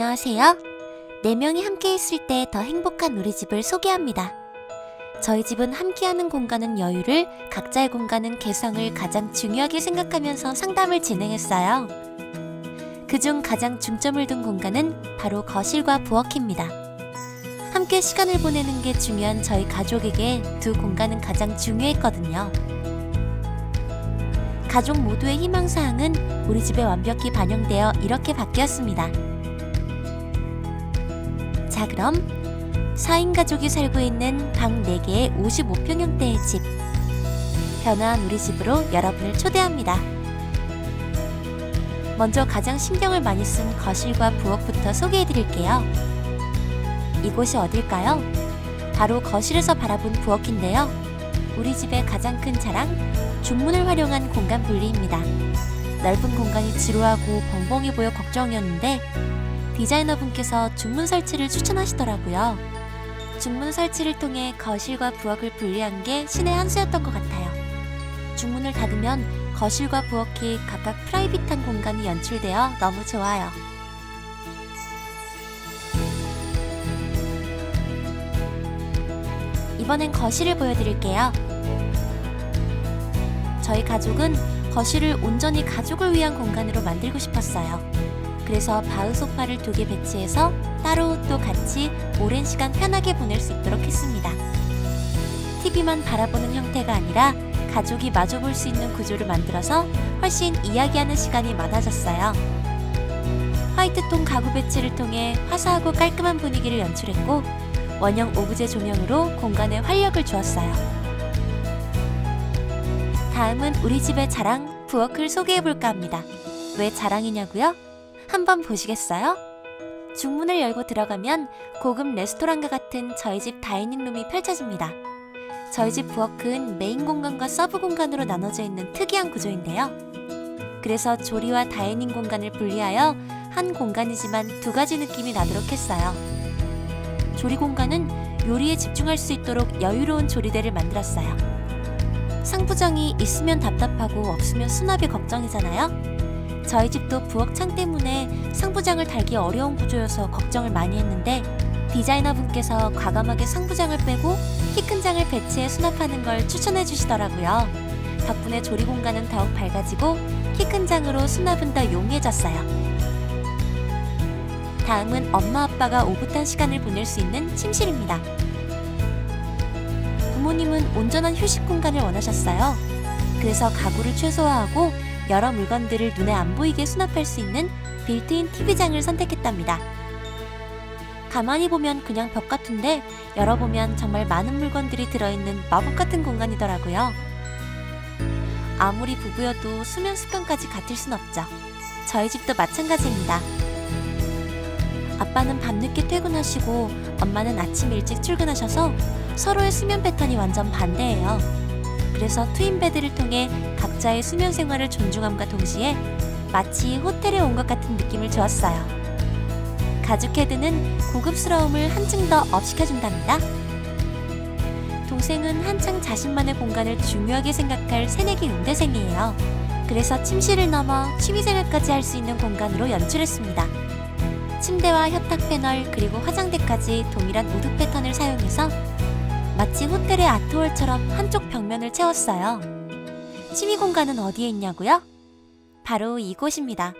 안녕하세요. 네 명이 함께 있을 때 더 행복한 우리 집을 소개합니다. 저희 집은 함께하는 공간은 여유를, 각자의 공간은 개성을 가장 중요하게 생각하면서 상담을 진행했어요. 그중 가장 중점을 둔 공간은 바로 거실과 부엌입니다. 함께 시간을 보내는 게 중요한 저희 가족에게 두 공간은 가장 중요했거든요. 가족 모두의 희망사항은 우리 집에 완벽히 반영되어 이렇게 바뀌었습니다. 자, 그럼 4인 가족이 살고 있는 방 4개의 55평형대의 집. 변화한 우리 집으로 여러분을 초대합니다. 먼저 가장 신경을 많이 쓴 거실과 부엌부터 소개해 드릴게요. 이곳이 어딜까요? 바로 거실에서 바라본 부엌인데요. 우리 집의 가장 큰 자랑, 중문을 활용한 공간 분리입니다. 넓은 공간이 지루하고 벙벙해 보여 걱정이었는데 디자이너분께서 중문 설치를 추천하시더라고요. 중문 설치를 통해 거실과 부엌을 분리한 게 신의 한 수였던 것 같아요. 중문을 닫으면 거실과 부엌이 각각 프라이빗한 공간이 연출되어 너무 좋아요. 이번엔 거실을 보여드릴게요. 저희 가족은 거실을 온전히 가족을 위한 공간으로 만들고 싶었어요. 그래서 바흐 소파를 두 개 배치해서 따로 또 같이 오랜 시간 편하게 보낼 수 있도록 했습니다. TV만 바라보는 형태가 아니라 가족이 마주 볼 수 있는 구조를 만들어서 훨씬 이야기하는 시간이 많아졌어요. 화이트톤 가구 배치를 통해 화사하고 깔끔한 분위기를 연출했고 원형 오브제 조명으로 공간에 활력을 주었어요. 다음은 우리 집의 자랑 부엌을 소개해 볼까 합니다. 왜 자랑이냐고요? 한번 보시겠어요? 중문을 열고 들어가면 고급 레스토랑과 같은 저희 집 다이닝룸이 펼쳐집니다. 저희 집 부엌은 메인 공간과 서브 공간으로 나눠져 있는 특이한 구조인데요. 그래서 조리와 다이닝 공간을 분리하여 한 공간이지만 두 가지 느낌이 나도록 했어요. 조리 공간은 요리에 집중할 수 있도록 여유로운 조리대를 만들었어요. 상부장이 있으면 답답하고 없으면 수납이 걱정이잖아요. 저희 집도 부엌 창 때문에 상부장을 달기 어려운 구조여서 걱정을 많이 했는데 디자이너 분께서 과감하게 상부장을 빼고 키 큰 장을 배치해 수납하는 걸 추천해 주시더라고요. 덕분에 조리 공간은 더욱 밝아지고 키 큰 장으로 수납은 더 용이해졌어요. 다음은 엄마 아빠가 오붓한 시간을 보낼 수 있는 침실입니다. 부모님은 온전한 휴식 공간을 원하셨어요. 그래서 가구를 최소화하고 여러 물건들을 눈에 안 보이게 수납할 수 있는 빌트인 TV장을 선택했답니다. 가만히 보면 그냥 벽 같은데 열어보면 정말 많은 물건들이 들어있는 마법 같은 공간이더라고요. 아무리 부부여도 수면 습관까지 같을 순 없죠. 저희 집도 마찬가지입니다. 아빠는 밤늦게 퇴근하시고 엄마는 아침 일찍 출근하셔서 서로의 수면 패턴이 완전 반대예요. 그래서 트윈베드를 통해 각자의 수면 생활을 존중함과 동시에 마치 호텔에 온 것 같은 느낌을 주었어요. 가죽 헤드는 고급스러움을 한층 더 업시켜준답니다. 동생은 한창 자신만의 공간을 중요하게 생각할 새내기 응대생이에요. 그래서 침실을 넘어 취미생활까지 할 수 있는 공간으로 연출했습니다. 침대와 협탁 패널 그리고 화장대까지 동일한 우드 패턴을 사용해서 마치 호텔의 아트홀처럼 한쪽 벽면을 채웠어요. 취미 공간은 어디에 있냐고요? 바로 이곳입니다.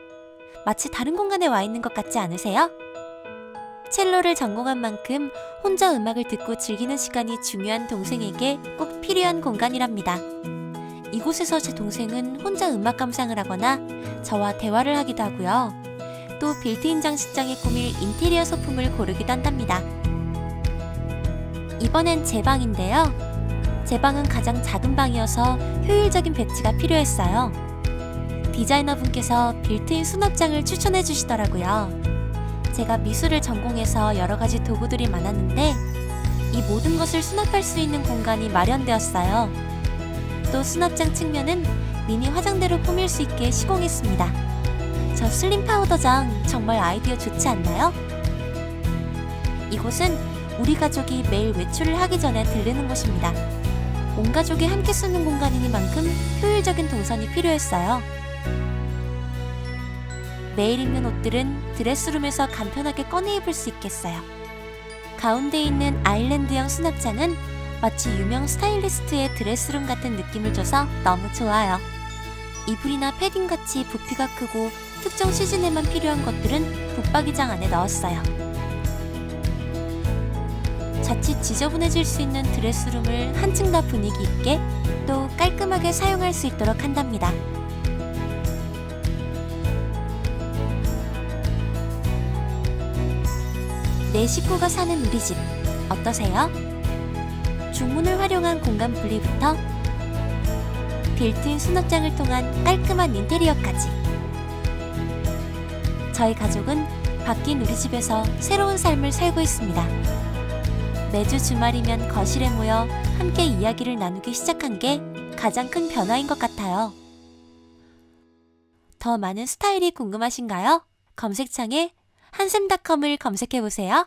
마치 다른 공간에 와 있는 것 같지 않으세요? 첼로를 전공한 만큼 혼자 음악을 듣고 즐기는 시간이 중요한 동생에게 꼭 필요한 공간이랍니다. 이곳에서 제 동생은 혼자 음악 감상을 하거나 저와 대화를 하기도 하고요. 또 빌트인 장식장에 꾸밀 인테리어 소품을 고르기도 한답니다. 이번엔 제 방인데요. 제 방은 가장 작은 방이어서 효율적인 배치가 필요했어요. 디자이너 분께서 빌트인 수납장을 추천해 주시더라고요. 제가 미술을 전공해서 여러 가지 도구들이 많았는데 이 모든 것을 수납할 수 있는 공간이 마련되었어요. 또 수납장 측면은 미니 화장대로 꾸밀 수 있게 시공했습니다. 저 슬림 파우더장 정말 아이디어 좋지 않나요? 이곳은 우리 가족이 매일 외출을 하기 전에 들르는 곳입니다. 온 가족이 함께 쓰는 공간이니만큼 효율적인 동선이 필요했어요. 매일 입는 옷들은 드레스룸에서 간편하게 꺼내 입을 수 있겠어요. 가운데 있는 아일랜드형 수납장은 마치 유명 스타일리스트의 드레스룸 같은 느낌을 줘서 너무 좋아요. 이불이나 패딩 같이 부피가 크고 특정 시즌에만 필요한 것들은 붙박이장 안에 넣었어요. 자칫 지저분해질 수 있는 드레스룸을 한층 더 분위기 있게 또 깔끔하게 사용할 수 있도록 한답니다. 내 식구가 사는 우리 집 어떠세요? 중문을 활용한 공간 분리부터 빌트인 수납장을 통한 깔끔한 인테리어까지 저희 가족은 바뀐 우리 집에서 새로운 삶을 살고 있습니다. 매주 주말이면 거실에 모여 함께 이야기를 나누기 시작한 게 가장 큰 변화인 것 같아요. 더 많은 스타일이 궁금하신가요? 검색창에 한샘닷컴을 검색해 보세요.